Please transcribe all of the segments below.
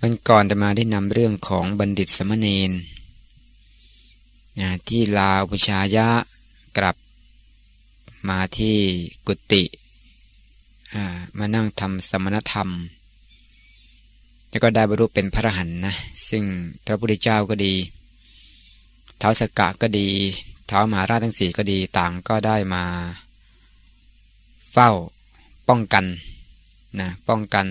มันก่อนจะมาได้นำเรื่องของบัณฑิตสมณีนที่ลาวปชายะกลับมาที่กุฏิมานั่งทำสมณธรรม แล้วก็ได้บรรลุเป็นพระหันนะ ซึ่งพระพุทธเจ้าก็ดี เท้าสกกะก็ดีเท้ามหาราชทั้งสี่ก็ดีต่างก็ได้มาเฝ้าป้องกันนะป้องกัน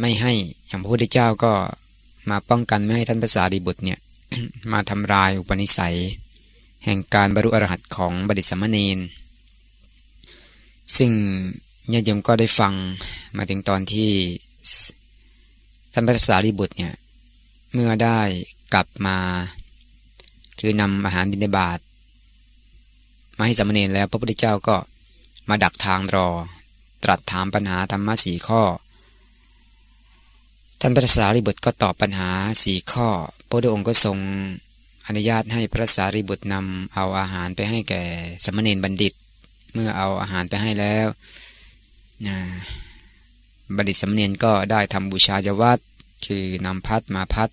ไม่ให้อย่างพระพุทธเจ้าก็มาป้องกันไม่ให้ท่านภาษาดีบุตรเนี่ยมาทำลายอุปนิสัย แห่งการบรรลุอรหัตของบดิสมณีนซึ่งญาติโยมก็ได้ฟังมาถึงตอนที่ท่านภาษาดีบุตรเนี่ยเมื่อได้กลับมา คือนำอาหารบิณฑบาตมาให้สมณีนแล้วพระพุทธเจ้าก็มาดักทางรอ ตรัสถามปัญหาธรรมะสี่ข้อ ท่านพระสารีบุตรก็ตอบปัญหาสี่ข้อ พระองค์ก็ทรงอนุญาตให้พระสารีบุตรนำเอาอาหารไปให้แก่สมณเณรบัณฑิต เมื่อเอาอาหารไปให้แล้วนะบัณฑิตสมณเณรก็ได้ทำบูชายวัตรคือนำพัดมาพัด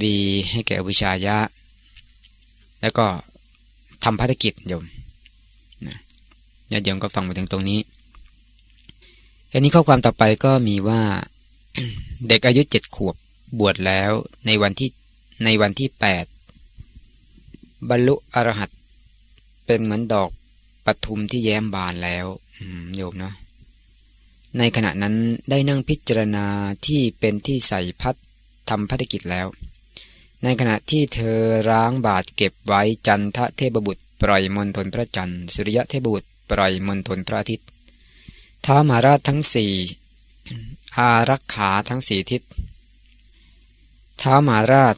วีให้แก่บูชายะ แล้วก็ทำภารกิจโยมนะญาติโยมก็ฟังมาถึงตรงนี้อันนี้ข้อความต่อไปก็มีว่า เด็กอายุเจ็ดขวบบวชแล้วในวันที่ในวันที่แปดบรรลุอรหัตเป็นเหมือนดอกปทุมที่แย้มบานแล้วโยมเนาะในขณะนั้นได้นั่งพิจารณาที่เป็นที่ใส่พัดทำภารกิจแล้ว ในขณะที่เธอร้างบาทเก็บไว้จันทะเทพบุตร ปล่อยมนทนพระจันทร์สุริยะเทพบุตร ปล่อยมนทนพระอาทิตย์ท้ามาราชทั้งสี่ อารักขาทั้งสี่ทิศ เท้ามหาราช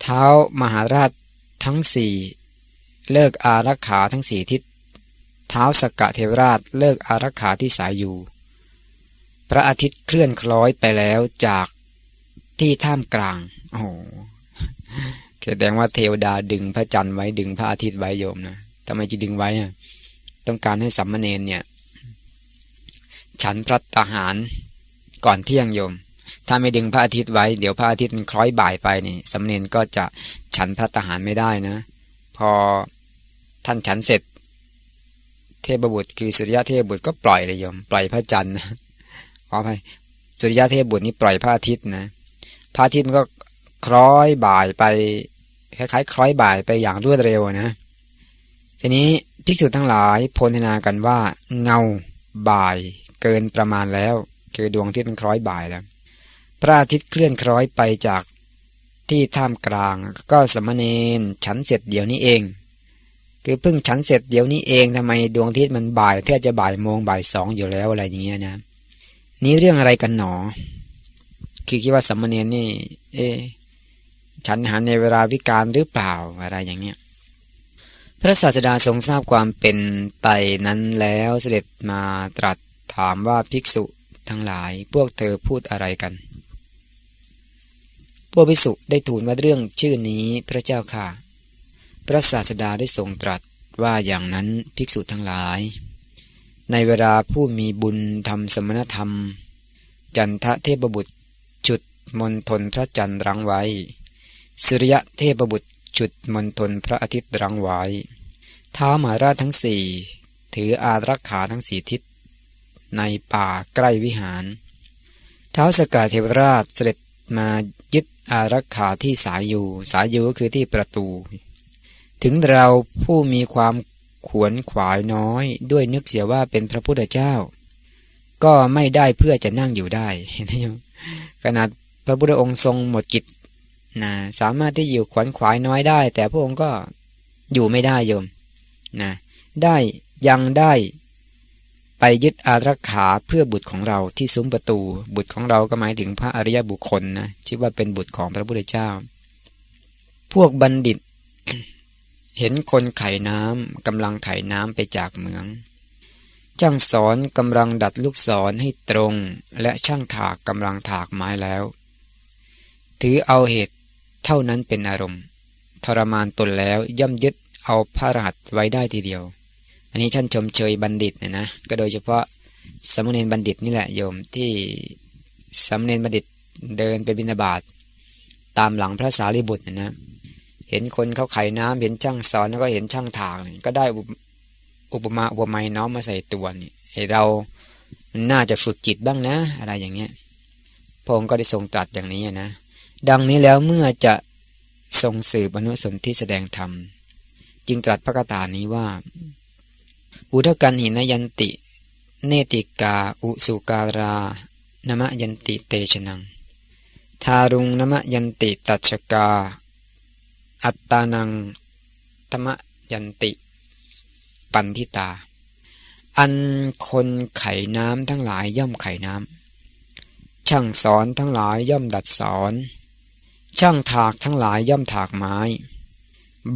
เท้ามหาราชทั้งสี่เลิกอารักขาทั้งสี่ทิศ เท้าสกกะเทวราชเลิกอารักขาที่สายอยู่ พระอาทิตย์เคลื่อนคล้อยไปแล้วจากที่ท่ามกลาง โอ้โหแสดงว่าเทวดาดึงพระจันทร์ไว้ดึงพระอาทิตย์ไว้โยมนะทำไมจะดึงไว้อะต้องการให้สัมมาเนนเนี่ย ฉันพระทหาร ก่อนเที่ยงโยม ถ้าไม่ดึงพระอาทิตย์ไว้ เดี๋ยวพระอาทิตย์มันคล้อยบ่ายไปนี่สำเนนก็จะฉันพระทหารไม่ได้นะ พอท่านฉันเสร็จ เทพบุตรคือสุริยะเทพบุตรก็ปล่อยเลยโยม ปล่อยพระจันทร์นะขอไปสุริยะเทพบุตรนี่ปล่อยพระอาทิตย์นะ พระอาทิตย์มันก็คล้อยบ่ายไปคล้ายๆคล้อยบ่ายไปอย่างรวดเร็วนะ ทีนี้ภิกษุทั้งหลายพลนากันว่า เงาบ่าย เกินประมาณแล้ว คือดวงอาทิตย์มันคล้อยบ่ายแล้ว พระอาทิตย์เคลื่อนคล้อยไปจากที่ท่ามกลาง ก็สมณเณรฉันเสร็จเดี๋ยวนี้เอง คือเพิ่งฉันเสร็จเดี๋ยวนี้เองทำไมดวงอาทิตย์มันบ่ายแทบจะบ่ายโมงบ่ายสองอยู่แล้วอะไรอย่างเงี้ยนะ นี่เรื่องอะไรกันหนอ คือคิดว่าสมณเณรนี่ เอฉันหันในเวลาวิการหรือเปล่าอะไรอย่างเงี้ยพระศาสดาทรงทราบความเป็นไปนั้นแล้วเสด็จมาตรัส ถามว่าภิกษุทั้งหลายพวกเธอพูดอะไรกัน พวกภิกษุได้ทูลว่าเรื่องชื่อนี้พระเจ้าค่ะ พระศาสดาได้ทรงตรัสว่าอย่างนั้นภิกษุทั้งหลาย ในเวลาผู้มีบุญทำสมณธรรม จันทะเทพบุตรจุดมนทนพระจันทร์รังไว้ สุริยะเทพบุตรจุดมนทนพระอาทิตย์รังไว้ท้ามาราชทั้งสี่ถืออารักขาทั้งสี่ทิศ ในป่าใกล้วิหารเท้าสกาเทวราชเสด็จมายึดอารักขาที่สายอยู่ สายอยู่ก็คือที่ประตู ถึงเราผู้มีความขวนขวายน้อยด้วยนึกเสียว่าเป็นพระพุทธเจ้า ก็ไม่ได้เพื่อจะนั่งอยู่ได้เห็นไหมขนาดพระพุทธองค์ทรงหมดกิจนะสามารถที่อยู่ขวนขวายน้อยได้ แต่พระองค์ก็อยู่ไม่ได้โยมนะได้ยังได้ ไปยึดอารักขาเพื่อบุตรของเราที่ซุ้มประตู บุตรของเราก็หมายถึงพระอริยบุคคลนะชื่อว่าเป็นบุตรของพระพุทธเจ้า พวกบัณฑิต เห็นคนไข่น้ำกำลังไข่น้ำไปจากเมือง ช่างสอนกำลังดัดลูกศรให้ตรง และช่างถากกำลังถากไม้แล้ว ถือเอาเหตุเท่านั้นเป็นอารมณ์ ทรมานตนแล้วย่ำยึดเอาพระรหัสไว้ได้ทีเดียว นนี้ท่านชมเชยบัณฑิตนะนะก็โดยเฉพาะสมณเณรบัณฑิตนี่แหละโยมที่สมณเณรบัณฑิตเดินไปบิณฑบาตตามหลังพระสารีบุตรนะนะเห็นคนเขาไขน้ำเห็นช่างสอนแล้วก็เห็นช่างถากก็ได้อุปมาอุปไมยน้อมมาใส่ตัวนี่ให้เราน่าจะฝึกจิตบ้างนะ อะไรอย่างเงี้ยพงค์ก็ได้ทรงตรัสอย่างนี้นะ ดังนี้แล้วเมื่อจะทรงสืบอนุสนที่แสดงธรรม จึงตรัสพระคาถานี้ว่า อุทกันหินยันติ เนติกาอุสุการานมยันติเตชนัง ทารุงนมยันติตัชกา อัตตานังธรรมยันติ ปันทิตา อันคนไขน้ำทั้งหลายย่อมไขน้ำ ช่างสอนทั้งหลายย่อมดัดสอน ช่างถากทั้งหลายย่อมถากไม้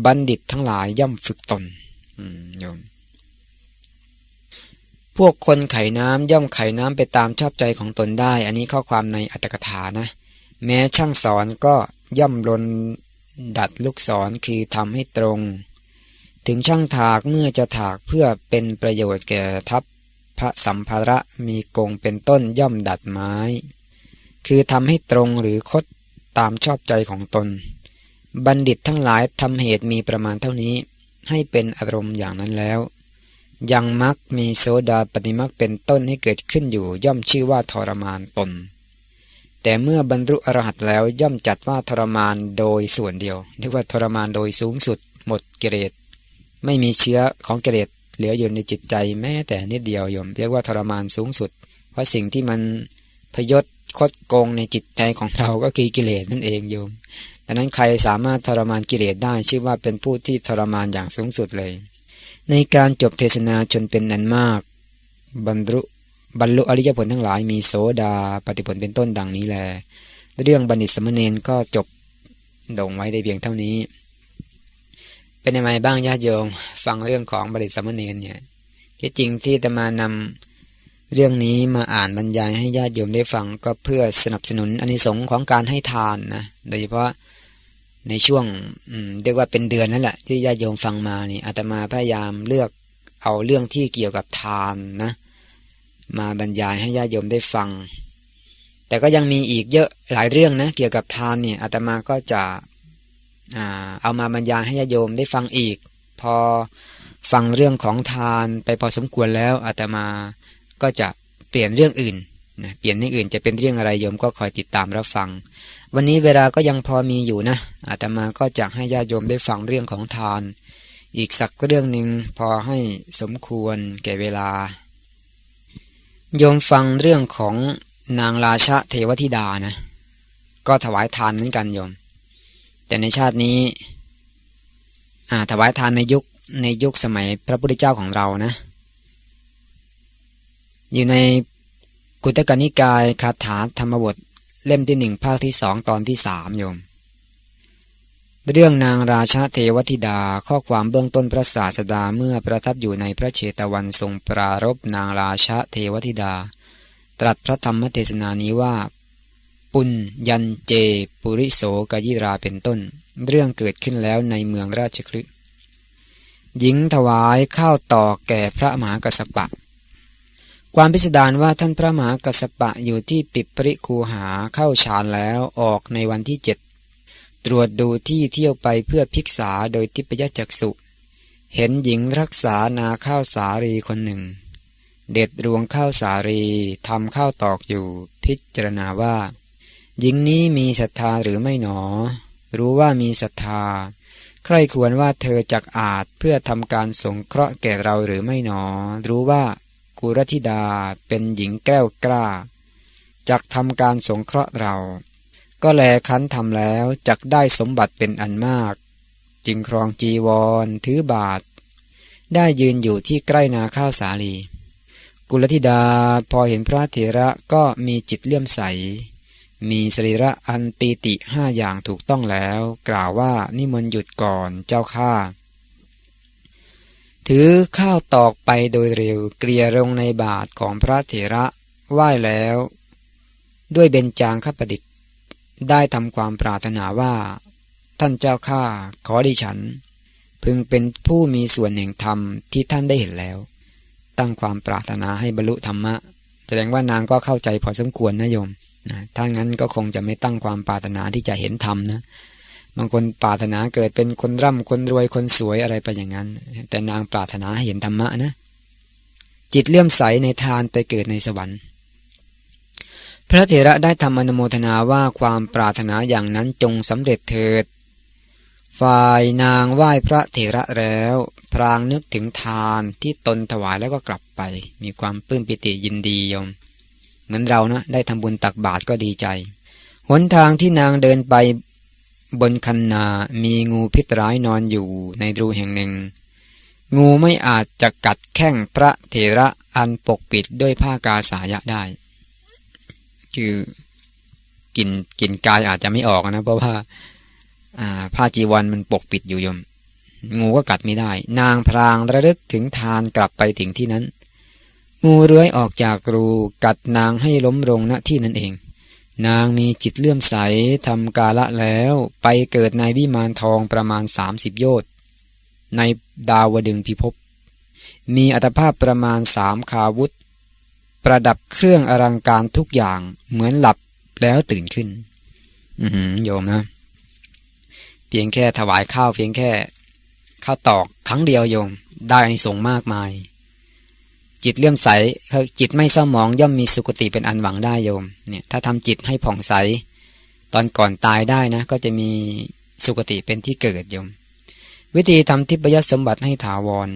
บัณฑิตทั้งหลายย่อมฝึกตนโยม พวกคนไขน้ำย่อมไขน้ำไปตามชอบใจของตนได้ อันนี้ข้อความในอัตถกถานะ แม้ช่างสอนก็ย่อมลนดัดลูกศรคือทำให้ตรง ถึงช่างถากเมื่อจะถากเพื่อเป็นประโยชน์แก่ทัพพระสัมภาระมีกงเป็นต้นย่อมดัดไม้ คือทำให้ตรงหรือคดตามชอบใจของตน บัณฑิตทั้งหลายทำเหตุมีประมาณเท่านี้ ให้เป็นอารมณ์อย่างนั้นแล้ว ยังมักมีโซดาปฏิมักเป็นต้นให้เกิดขึ้นอยู่ ย่อมชื่อว่าทรมานตน แต่เมื่อบรรลุอรหัตแล้วย่อมจัดว่าทรมานโดยส่วนเดียวเรียกว่าทรมานโดยสูงสุด หมดเกรดไม่มีเชื้อของกิเลสเหลืออยู่ในจิตใจแม้แต่นิดเดียวโยม เรียกว่าทรมานสูงสุด เพราะสิ่งที่มันพยศคดโกงในจิตใจของเราก็คือกิเลสนั่นเองโยมดังนั้นใครสามารถทรมานกิเลสได้ชื่อว่าเป็นผู้ที่ทรมานอย่างสูงสุดเลย ในการจบเทศนาชนเป็นนันมาก บรรลุบรรลุอริยผลทั้งหลายมีโสดาปฏิผลเป็นต้นดังนี้แล เรื่องบัณฑิตสมณเณรก็จบด่งไว้ได้เพียงเท่านี้ เป็นยังไงบ้างญาติโยมฟังเรื่องของบริษัทมณีเนี่ยที่จริงที่จะมานำเรื่องนี้มาอ่านบรรยายให้ญาติโยมได้ฟังก็เพื่อสนับสนุนอนนิสงส์ของการให้ทานนะโดยเฉพาะ ในช่วงเรียกว่าเป็นเดือนนั่นแหละที่ญาติโยมฟังมานี่อาตมาพยายามเลือกเอาเรื่องที่เกี่ยวกับทานนะ มาบรรยายให้ญาติโยมได้ฟัง แต่ก็ยังมีอีกเยอะหลายเรื่องนะ เกี่ยวกับทานเนี่ยอาตมาก็จะเอามาบรรยายให้ญาโยมได้ฟังอีก พอฟังเรื่องของทานไปพอสมควรแล้วอาตมาก็จะเปลี่ยนเรื่องอื่นนะเปลี่ยนเรื่องอื่นจะเป็นเรื่องอะไรโยมก็คอยติดตามรับฟัง วันนี้เวลาก็ยังพอมีอยู่นะอาตมาก็จะให้ญาติโยมได้ฟังเรื่องของทาน อีกสักเรื่องหนึ่งพอให้สมควรแก่เวลา โยมฟังเรื่องของนางราชาเทวธิดานะ ก็ถวายทานเหมือนกันโยม แต่ในชาตินี้ถวายทานในยุคในยุคสมัยพระพุทธเจ้าของเรานะ อยู่ในกุตกนิกายคาถาธรรมบท เล่มที่หนึ่งภาคที่สองตอนที่สามโยม เรื่องนางราชาเทวธิดาข้อความเบื้องต้นพระศาสดาเมื่อประทับอยู่ในพระเชตวันทรงปรารบนางราชาเทวธิดา ตรัสพระธรรมเทศนานี้ว่า ปุญยันเจ ปุริโสกยิราเป็นต้น เรื่องเกิดขึ้นแล้วในเมืองราชคลึหญิงถวายข้าวต่อแก่พระมหากัสปะ ความพิสดารว่าท่านพระมหากัสปะอยู่ที่ปิปริคูหาเข้าฌานแล้วออกในวันที่เจ็ดตรวจดูที่เที่ยวไปเพื่อพิกษาโดยทิพยจักษุ เห็นหญิงรักษานาข้าวสารีคนหนึ่ง เด็ดรวงข้าวสารีทำข้าวตอกอยู่ พิจารณาว่า หญิงนี้มีศรัทธาหรือไม่หนอ รู้ว่ามีศรัทธา ใครควรว่าเธอจักอาจเพื่อทำการสงเคราะห์แก่เราหรือไม่หนอ รู้ว่า กุรธิดาเป็นหญิงแก้วกล้าจักทำการสงเคราะห์เรา ก็แลคันทำแล้วจักได้สมบัติเป็นอันมาก จึงครองจีวรถือบาท ได้ยืนอยู่ที่ใกล้นาข้าวสาลี กุลธิดาพอเห็นพระเถระก็มีจิตเลื่อมใส มีสรีระอันปีติห้าอย่างถูกต้องแล้ว กล่าวว่านิมนต์หยุดก่อนเจ้าข้า ถือข้าวตอกไปโดยเร็วเกลียลงในบาทของพระเถระไหว้แล้ว ด้วยเบญจางคประดิษฐ์ ได้ทำความปรารถนาว่า ท่านเจ้าข้าขอดิฉัน พึงเป็นผู้มีส่วนแห่งธรรมที่ท่านได้เห็นแล้ว ตั้งความปรารถนาให้บรรลุธรรมะ แสดงว่านางก็เข้าใจพอสมควรนะโยมนะถ้างั้นก็คงจะไม่ตั้งความปรารถนาที่จะเห็นธรรมนะ บางคนปรารถนาเกิดเป็นคนร่ำคนรวยคนสวยอะไรไปอย่างนั้น แต่นางปรารถนาเห็นธรรมะนะ จิตเลื่อมใสในทานไปเกิดในสวรรค์ พระเถระได้ทำอนุโมทนาว่าความปรารถนาอย่างนั้นจงสำเร็จเถิด ฝ่ายนางไหว้พระเถระแล้ว พรางนึกถึงทานที่ตนถวายแล้วก็กลับไป มีความปลื้มปิติยินดียม เหมือนเรานะได้ทำบุญตักบาตรก็ดีใจ หนทางที่นางเดินไป บนคันนามีงูพิษร้ายนอนอยู่ในรูแห่งหนึ่ง งูไม่อาจจะกัดแข้งพระเถระอันปกปิดด้วยผ้ากาสายะได้ คือกินกินกายอาจจะไม่ออกนะ เพราะว่าผ้าจีวรมันปกปิดอยู่ยม งูก็กัดไม่ได้ นางพรางระลึกถึงทานกลับไปถึงที่นั้น งูเรื้อยออกจากรูกัดนางให้ล้มลงณที่นั้นเอง นางมีจิตเลื่อมใสทำกาละแล้วไปเกิดในวิมานทองประมาณสามสิบโยชน์ในดาวดึงพิภพมีอัตภาพประมาณสามขาวุธ ประดับเครื่องอลังการทุกอย่างเหมือนหลับแล้วตื่นขึ้น อืมโยมนะ เพียงแค่ถวายข้าวเพียงแค่ข้าวตอกครั้งเดียวโยม ได้อนิสงส์มากมาย จิตเลื่อมใสจิตไม่เศร้าหมองย่อมมีสุคติเป็นอันหวังได้โยมเนี่ยถ้าทำจิตให้ผ่องใส ตอนก่อนตายได้นะ ก็จะมีสุคติเป็นที่เกิดโยม วิธีทำทิพยสมบัติให้ถาวร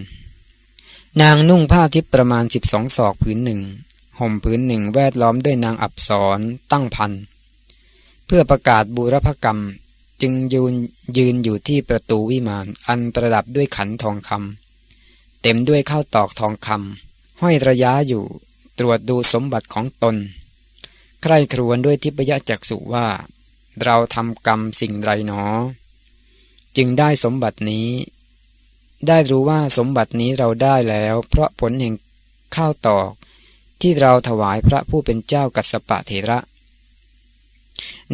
นางนุ่งผ้าทิพประมาณสิบสองศอกผืนหนึ่งห่มผืนหนึ่งแวดล้อมด้วยนางอับสรตั้งพัน เพื่อประกาศบุรพกรรมจึงยืนยืนอยู่ที่ประตูวิมานอันประดับด้วยขันทองคำเต็มด้วยข้าวตอกทองคำ ห้อยระยะอยู่ตรวจดูสมบัติของตน ใครครวญด้วยทิพยจักษุว่า เราทำกรรมสิ่งไรหนอ จึงได้สมบัตินี้ ได้รู้ว่าสมบัตินี้เราได้แล้ว เพราะผลแห่งข้าวตอก ที่เราถวายพระผู้เป็นเจ้ากัสปะเถระ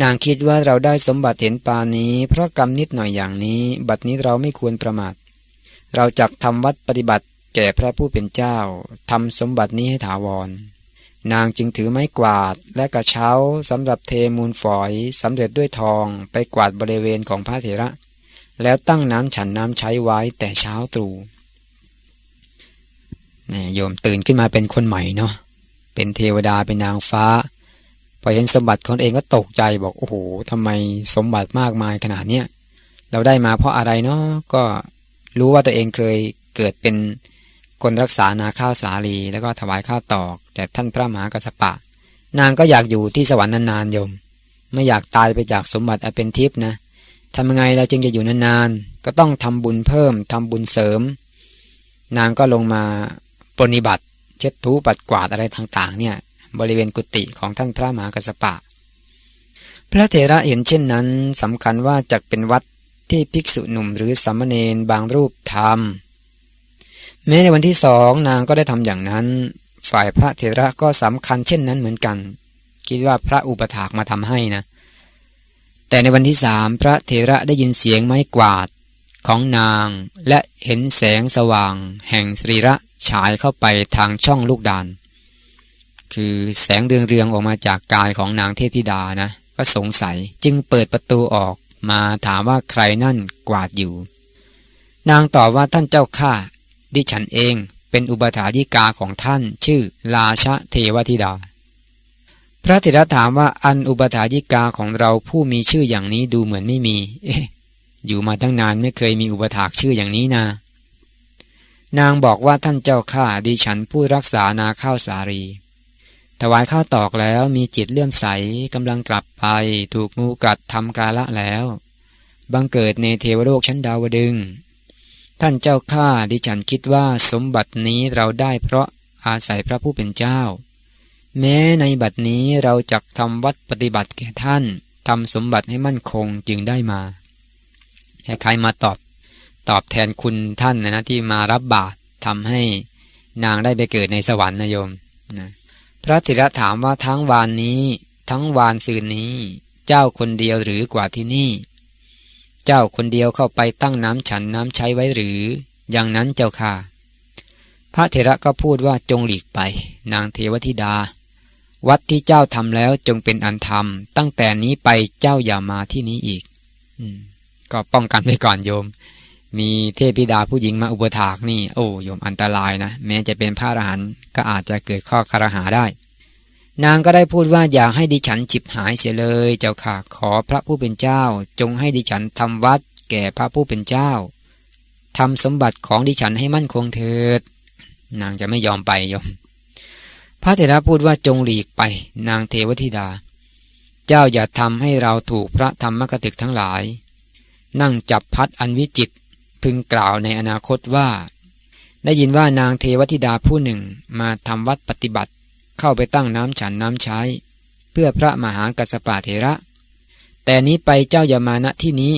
นางคิดว่าเราได้สมบัติเห็นปานี้ เพราะกรรมนิดหน่อยอย่างนี้ บัดนี้เราไม่ควรประมาทเราจักทำวัดปฏิบัติ แก่พระผู้เป็นเจ้าทำสมบัตินี้ให้ถาวร นางจึงถือไม้กวาดและกระเช้าสำหรับเทมูลฝอยสำเร็จด้วยทองไปกวาดบริเวณของพระเถระ แล้วตั้งน้ำฉันน้ำใช้ไว้แต่เช้าตรู่นี่โยมตื่นขึ้นมาเป็นคนใหม่เนาะเป็นเทวดาเป็นนางฟ้า พอเห็นสมบัติคนเองก็ตกใจบอกโอ้โหทำไมสมบัติมากมายขนาดเนี้ยเราได้มาเพราะอะไรเนาะก็รู้ว่าตัวเองเคยเกิดเป็น คนรักษานาข้าวสาลีแล้วก็ถวายข้าวตอกแต่ท่านพระมหากัสปะ นางก็อยากอยู่ที่สวรรค์นานๆโยม ไม่อยากตายไปจากสมบัติอเป็นทิพย์นะทำยังไงเราจึงจะอยู่นานๆก็ต้องทำบุญเพิ่มทำบุญเสริม นางก็ลงมาปฏิบัติเช็ดถูปัดกวาดอะไรต่างๆ เนี่ยบริเวณกุฏิของท่านพระมหากัสปะ พระเถระเห็นเช่นนั้นสำคัญว่าจะเป็นวัดที่ภิกษุหนุ่มหรือสามเณรบางรูปทำ แม้ในวันที่สองนางก็ได้ทำอย่างนั้น ฝ่ายพระเถระก็สำคัญเช่นนั้นเหมือนกัน คิดว่าพระอุปถากมาทำให้นะ แต่ในวันที่สามพระเถระได้ยินเสียงไม้กวาดของนางและเห็นแสงสว่าง แห่งสรีระฉายเข้าไปทางช่องลูกดานคือแสงเรืองๆออกมาจากกายของนางเทพธิดานะ ก็สงสัยจึงเปิดประตูออกมาถามว่าใครนั่นกวาดอยู่ นางตอบว่าท่านเจ้าข้า ดิฉันเองเป็นอุปถายิกาของท่านชื่อราชเทวธิดา พระเถระถามว่าอันอุปถายิกาของเราผู้มีชื่ออย่างนี้ดูเหมือนไม่มี เอ๊ะอยู่มาตั้งนานไม่เคยมีอุปถากชื่ออย่างนี้นา นางบอกว่าท่านเจ้าข้าดิฉันผู้รักษานาข้าวสารี ถวายข้าวตอกแล้วมีจิตเลื่อมใสกำลังกลับไปถูกงูกัดทำกาละแล้ว บังเกิดในเทวโลกชั้นดาวดึง ท่านเจ้าข้าดิฉันคิดว่าสมบัตินี้เราได้เพราะอาศัยพระผู้เป็นเจ้า แม้ในบัดนี้เราจักทำวัดปฏิบัติแก่ท่านทำสมบัติให้มั่นคงจึงได้มาใครมาตอบตอบแทนคุณท่านนะนะที่มารับบาตรทำให้นางได้ไปเกิดในสวรรค์นะโยมนะพระธิระถามว่าทั้งวานนี้ ทั้งวานซืนนี้ เจ้าคนเดียวหรือกว่าที่นี่ เจ้าคนเดียวเข้าไปตั้งน้ำฉันน้ำใช้ไว้หรือ อย่างนั้นเจ้าค่ะ พระเถระก็พูดว่าจงหลีกไป นางเทวธิดา วัดที่เจ้าทำแล้วจงเป็นอันธรรมตั้งแต่นี้ไปเจ้าอย่ามาที่นี้อีกอก็ป้องกันไว้ก่อนโยม มีเทพธิดาผู้หญิงมาอุปถากนี่ โอ้โยมอันตรายนะ แม้จะเป็นพระอรหันต์ก็อาจจะเกิดข้อคารหาได้ นางก็ได้พูดว่าอย่าให้ดิฉันจิบหายเสียเลยเจ้าค่ะขอพระผู้เป็นเจ้า จงให้ดิฉันทำวัด แก่พระผู้เป็นเจ้าทำสมบัติของดิฉันให้มั่นคงเถิด นางจะไม่ยอมไปยม พระเถระพูดว่าจงหลีกไป นางเทวธิดา เจ้าอย่าทำให้เราถูกพระธรรมกถึกทั้งหลาย นั่งจับพัดอันวิจิต พึงกล่าวในอนาคตว่า ได้ยินว่านางเทวธิดาผู้หนึ่งมาทำวัดปฏิบัติ เข้าไปตั้งน้ำฉันน้ำใช้ เพื่อพระมหากัสปะเถระ แต่นี้ไปเจ้าอย่ามาณที่นี้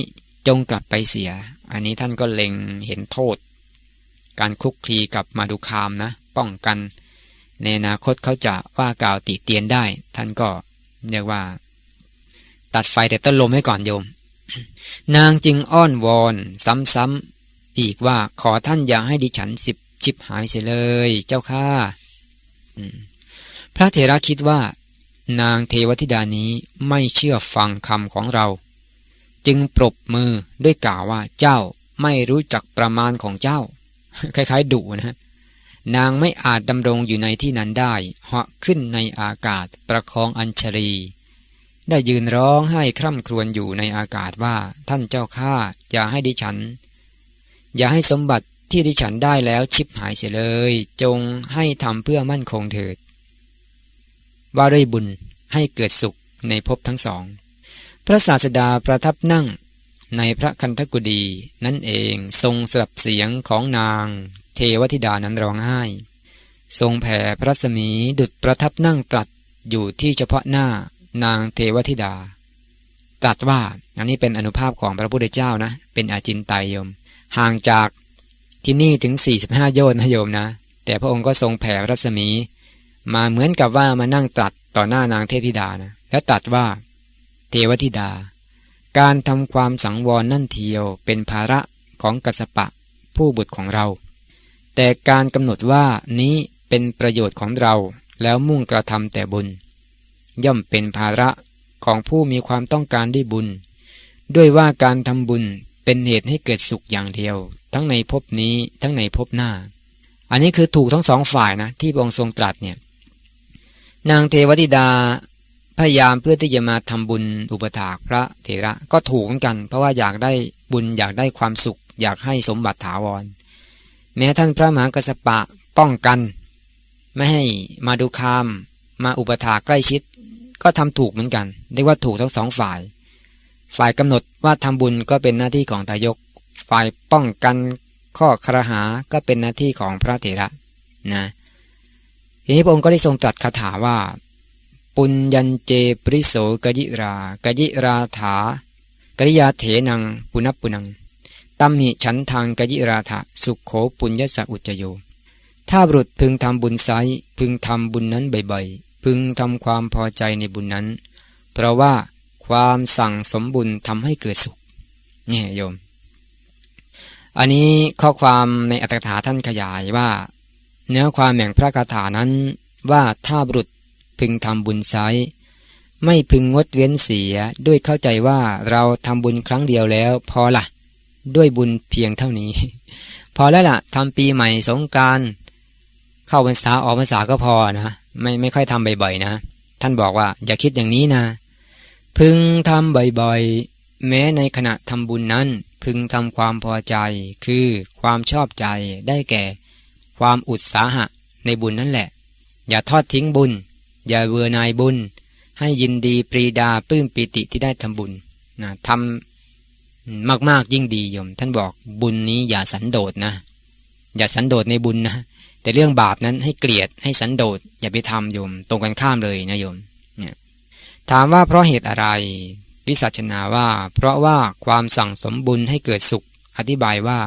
จงกลับไปเสีย อันนี้ท่านก็เล็งเห็นโทษ การคุกคีกับมาดุคามนะ ป้องกัน ในอนาคตเขาจะว่ากล่าวติเตียนได้ ท่านก็เรียกว่า ตัดไฟแต่ต้นลมให้ก่อนโยม นางจึงอ้อนวอนซ้ำๆอีกว่าขอท่านอย่าให้ดิฉันสิบชิบหายเสียเลย เจ้าข้า พระเถระคิดว่า นางเทวธิดานี้ไม่เชื่อฟังคำของเรา จึงปรบมือด้วยกล่าวว่าเจ้าไม่รู้จักประมาณของเจ้า คล้ายๆดุนะ นางไม่อาจดำรงอยู่ในที่นั้นได้เหาะขึ้นในอากาศประคองอัญชรีได้ยืนร้องไห้คร่ำครวญอยู่ในอากาศว่าท่านเจ้าข้าอย่าให้ดิฉัน อย่าให้สมบัติที่ดิฉันได้แล้วชิบหายเสียเลย จงให้ทำเพื่อมั่นคงเถิด ว่าด้บุญให้เกิดสุขในภพทั้งสอง พระศาสดาประทับนั่งในพระคันธกุฎีนั่นเองทรงสลับเสียงของนาง เทวธิดานั้นร้องไห้ ทรงแผ่พระสมีดุจประทับนั่งตรัสอยู่ที่เฉพาะหน้านางเทวธิดา ตรัสว่าอันนี้เป็นอนุภาพของพระพุทธเจ้านะ เป็นอาจินไตยยม ห่างจากที่นี่ถึง 45 โยชน์นะโยมนะ แต่พระองค์ก็ทรงแผ่รัศมี มาเหมือนกับว่ามานั่งตรัสต่อหน้านางเทพธิดานะและตรัสว่า เทวธิดา การทำความสังวรนั่นเทียวเป็นภาระของกัสปะผู้บุตรของเรา แต่การกำหนดว่านี้เป็นประโยชน์ของเราแล้วมุ่งกระทำแต่บุญ ย่อมเป็นภาระของผู้มีความต้องการได้บุญ ด้วยว่าการทำบุญเป็นเหตุให้เกิดสุขอย่างเดียว ทั้งในภพนี้ทั้งในภพหน้า อันนี้คือถูกทั้งสองฝ่ายนะที่พระองค์ทรงตรัสเนี่ย นางเทวธิดาพยายามเพื่อที่จะมาทำบุญอุปถากพระเถระก็ถูกเหมือนกัน เพราะว่าอยากได้บุญอยากได้ความสุข อยากให้สมบัติถาวร แม้ท่านพระมหากระสปะป้องกัน ไม่ให้มาดูคาม มาอุปถากใกล้ชิด ก็ทำถูกเหมือนกันเรียกว่าถูกทั้งสองฝ่าย ฝ่ายกำหนดว่าทำบุญก็เป็นหน้าที่ของทายก ฝ่ายป้องกันข้อครหาก็เป็นหน้าที่ของพระเถระนะ ทีนี้พระองค์ก็ได้ทรงตรัสคาถาว่า ปุญญันเจปริโสกยิรากยิราถากริยาเถนังปุณปุนังตัมหิฉันทางกยิราถะสุขโขปุญญสอุจโย ถ้าบุรุษพึงทำบุญไซพึงทำบุญนั้นบ่อยพึงทำความพอใจในบุญนั้น เพราะว่าความสั่งสมบุญทำให้เกิดสุขนี่โยม อันนี้ข้อความในอัตถกถาท่านขยายว่า เนื้อความแห่งพระคาถานั้นว่าถ้าบุรุษพึงทำบุญไซไม่พึงงดเว้นเสียด้วยเข้าใจว่าเราทำบุญครั้งเดียวแล้ว พอละด้วยบุญเพียงเท่านี้ พอแล้วละ่ะทำปีใหม่สงการเข้าพรรษาออกพรรษาก็พอนะไม่ไม่ค่อยทำบ่อยๆนะ ท่านบอกว่าอย่าคิดอย่างนี้นะ พึงทำบ่อยๆ แม้ในขณะทำบุญนั้น พึงทำความพอใจ คือความชอบใจได้แก่ ความอุตสาหะในบุญนั่นแหละ อย่าทอดทิ้งบุญ อย่าเวอร์นายบุญ ให้ยินดีปรีดาปลื้มปิติที่ได้ทำบุญนะทำมากๆยิ่งดีโยม ท่านบอกบุญนี้อย่าสันโดษนะ อย่าสันโดษในบุญนะ แต่เรื่องบาปนั้นให้เกลียดให้สันโดษอย่าไปทำโยม ตรงกันข้ามเลยนะโยมเนี่ยถามว่าเพราะเหตุอะไร วิสัชนาว่า เพราะว่าความสั่งสมบุญให้เกิดสุข อธิบายว่า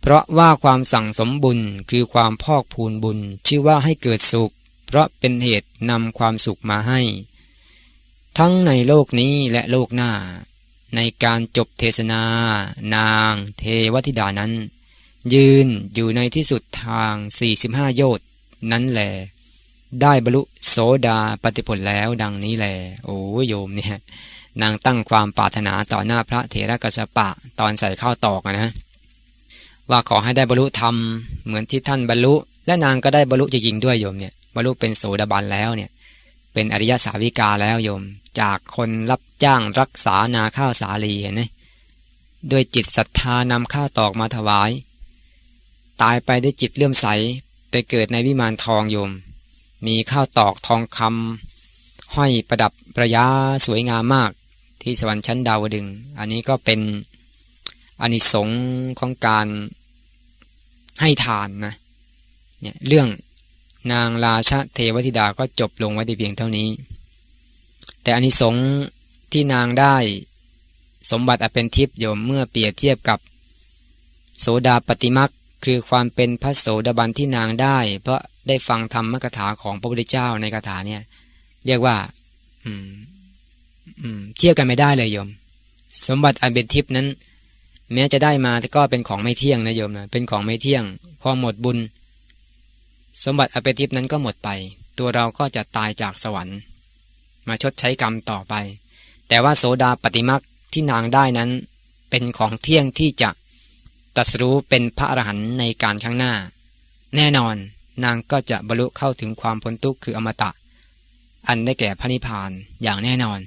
เพราะว่าความสั่งสมบุญคือความพอกพูนบุญ ชื่อว่าให้เกิดสุข เพราะเป็นเหตุนำความสุขมาให้ ทั้งในโลกนี้และโลกหน้า ในการจบเทศนา นาง เทวธิดานั้น ยืนอยู่ในที่สุดทาง 45 โยชน์นั้นแหลได้บรรลุโสดาปฏิผลแล้วดังนี้แหลโอ้โยมเนี่ยนางตั้งความปรารถนาต่อหน้าพระเถระกัสปะตอนใส่ข้าวตอกนะ ว่าขอให้ได้บรรลุธรรมเหมือนที่ท่านบรรลุ และนางก็ได้บรรลุจริงๆด้วยโยมเนี่ยบรรลุเป็นโสดาบันแล้วเนี่ยเป็นอริยสาวิกาแล้วโยม จากคนรับจ้างรักษานาข้าวสาลีเห็นไหมด้วยจิตศรัทธานำข้าวตอกมาถวาย ตายไปได้วยจิตเลื่อมใสไปเกิดในวิมานทองโยม มีข้าวตอกทองคำห้อยประดับประยะสวยงามมาก ที่สวรรค์ชั้นดาวดึง อันนี้ก็เป็นอานิสงส์ของการ ให้ทานนะเนี่ยเรื่องนางราชเทวธิดาก็จบลงไว้ในเพียงเท่านี้ แต่อานิสงส์ที่นางได้สมบัติอเป็นทิพย์โยมเมื่อเปรียบเทียบกับโสดาปฏิมักคือความเป็นพระโสดาบันที่นางได้ เพราะได้ฟังธรรมกถาของพระพุทธเจ้าในคาถาเนี่ยเรียกว่าอืมอืมเทียบกันไม่ได้เลยโยม สมบัติอันเป็นทิพย์นั้น แม้จะได้มาแต่ก็เป็นของไม่เที่ยงนะโยมนะเป็นของไม่เที่ยง พอหมดบุญ สมบัติอเปทิพนั้นก็หมดไป ตัวเราก็จะตายจากสวรรค์ มาชดใช้กรรมต่อไป แต่ว่าโสดาปฏิมักที่นางได้นั้น เป็นของเที่ยงที่จะตัสรู้เป็นพระอรหันต์ในการข้างหน้า แน่นอนนางก็จะบรรลุเข้าถึงความพ้นทุกข์คืออมตะ อันได้แก่พระนิพพานอย่างแน่นอน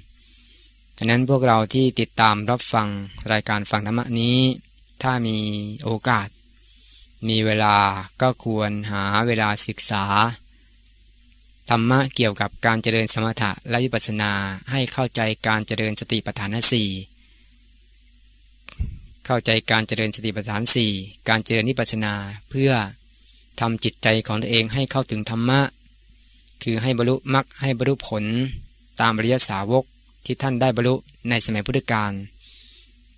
ดังนั้นพวกเราที่ติดตามรับฟังรายการฟังธรรมนี้ ถ้ามีโอกาส มีเวลาก็ควรหาเวลาศึกษา ธรรมะเกี่ยวกับการเจริญสมถะและวิปัสสนาให้เข้าใจการเจริญสติปัฏฐานสี่เข้าใจการเจริญสติปัฏฐานสี่การเจริญนิพพานาเพื่อทำจิตใจของตัวเองให้เข้าถึงธรรมะ คือให้บรรลุมรรคให้บรรลุผลตามริยสาวก ที่ท่านได้บรรลุในสมัยพุทธกาล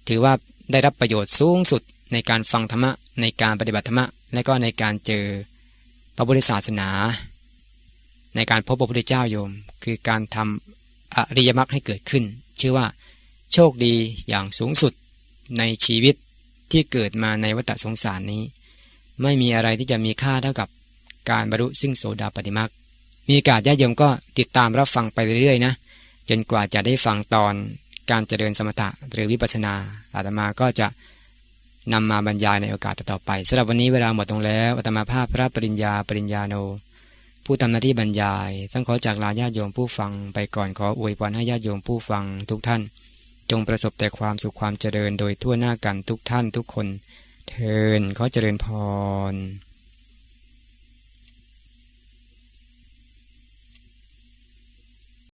ถือว่าได้รับประโยชน์สูงสุดในการฟังธรรมะในการปฏิบัติธรรมะและก็ในการเจอพระพุทธศาสนา ในการพบพระพุทธเจ้าโยม คือการทำอริยมรรคให้เกิดขึ้น ชื่อว่าโชคดีอย่างสูงสุดในชีวิตที่เกิดมาในวัฏสงสารนี้ ไม่มีอะไรที่จะมีค่าเท่ากับการบรรลุซึ่งโสดาปฏิมักมีกาสญาติโยมก็ติดตามรับฟังไปเรื่อยๆนะ จนกว่าจะได้ฟังตอนการเจริญสมถะหรือวิปัสสนาอาตมาก็จะนำมาบรรยายในโอกาสต่อไปสำหรับวันนี้เวลาหมดตรงแล้วอาตมาภาพพระปริญญาปริญญาโน ผู้ทำหน้าที่บรรยาย ต้องขอจากลาญาติโยมผู้ฟังไปก่อนขออวยพรให้ญาติโยมผู้ฟังทุกท่าน จงประสบแต่ความสุขความเจริญโดยทั่วหน้ากันทุกท่านทุกคน เทินขาเจริญพร